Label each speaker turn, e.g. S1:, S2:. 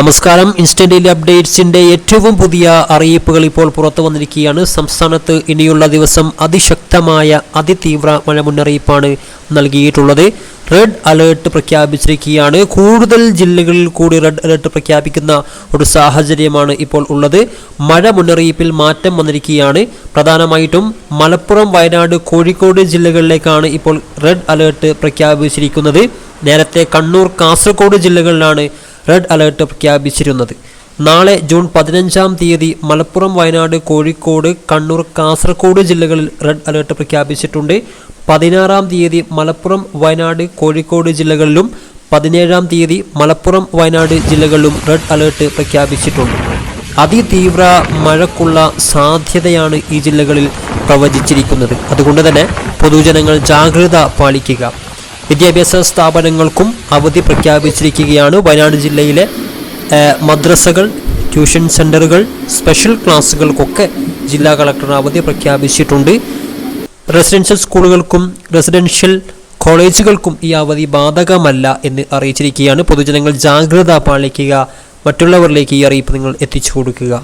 S1: നമസ്കാരം. Instant daily അപ്ഡേറ്റ്സിന്റെ ഏറ്റവും പുതിയ അറിയിപ്പുകൾ ഇപ്പോൾ പുറത്തു വന്നിരിക്കുകയാണ്. സംസ്ഥാനത്ത് ഇനിയുള്ള ദിവസം അതിശക്തമായ അതിതീവ്ര മഴ മുന്നറിയിപ്പാണ് നൽകിയിട്ടുള്ളത്. റെഡ് അലേർട്ട് പ്രഖ്യാപിച്ചിരിക്കുകയാണ്. കൂടുതൽ ജില്ലകളിൽ കൂടി റെഡ് അലേർട്ട് പ്രഖ്യാപിക്കുന്ന ഒരു സാഹചര്യമാണ് ഇപ്പോൾ ഉള്ളത്. മഴ മുന്നറിയിപ്പിൽ മാറ്റം വന്നിരിക്കുകയാണ്. പ്രധാനമായിട്ടും മലപ്പുറം വയനാട് കോഴിക്കോട് ജില്ലകളിലേക്കാണ് ഇപ്പോൾ റെഡ് അലേർട്ട് പ്രഖ്യാപിച്ചിരിക്കുന്നത്. നേരത്തെ കണ്ണൂർ കാസർഗോഡ് ജില്ലകളിലാണ് റെഡ് അലേർട്ട് പ്രഖ്യാപിച്ചിരുന്നത്. നാളെ ജൂൺ പതിനഞ്ചാം തീയതി മലപ്പുറം വയനാട് കോഴിക്കോട് കണ്ണൂർ കാസർഗോഡ് ജില്ലകളിൽ റെഡ് അലേർട്ട് പ്രഖ്യാപിച്ചിട്ടുണ്ട്. പതിനാറാം തീയതി മലപ്പുറം വയനാട് കോഴിക്കോട് ജില്ലകളിലും പതിനേഴാം തീയതി മലപ്പുറം വയനാട് ജില്ലകളിലും റെഡ് അലേർട്ട് പ്രഖ്യാപിച്ചിട്ടുണ്ട്. അതിതീവ്ര മഴക്കുള്ള സാധ്യതയാണ് ഈ ജില്ലകളിൽ പ്രവചിച്ചിരിക്കുന്നത്. അതുകൊണ്ട് തന്നെ പൊതുജനങ്ങൾ ജാഗ്രത പാലിക്കുക. വിദ്യാഭ്യാസ സ്ഥാപനങ്ങൾക്കും അവധി പ്രഖ്യാപിച്ചിരിക്കുകയാണ്. വയനാട് ജില്ലയിലെ മദ്രസകൾ ട്യൂഷൻ സെന്ററുകൾ സ്പെഷ്യൽ ക്ലാസ്സുകൾക്കൊക്കെ ജില്ലാ കളക്ടർ അവധി പ്രഖ്യാപിച്ചിട്ടുണ്ട്. റെസിഡൻഷ്യൽ സ്കൂളുകൾക്കും റെസിഡൻഷ്യൽ കോളേജുകൾക്കും ഈ അവധി ബാധകമല്ല എന്ന് അറിയിച്ചിരിക്കുകയാണ്. പൊതുജനങ്ങൾ ജാഗ്രത പാലിക്കുക മറ്റുള്ളവരിലേക്ക് ഈ അറിയിപ്പ് നിങ്ങൾ എത്തിച്ചു കൊടുക്കുക.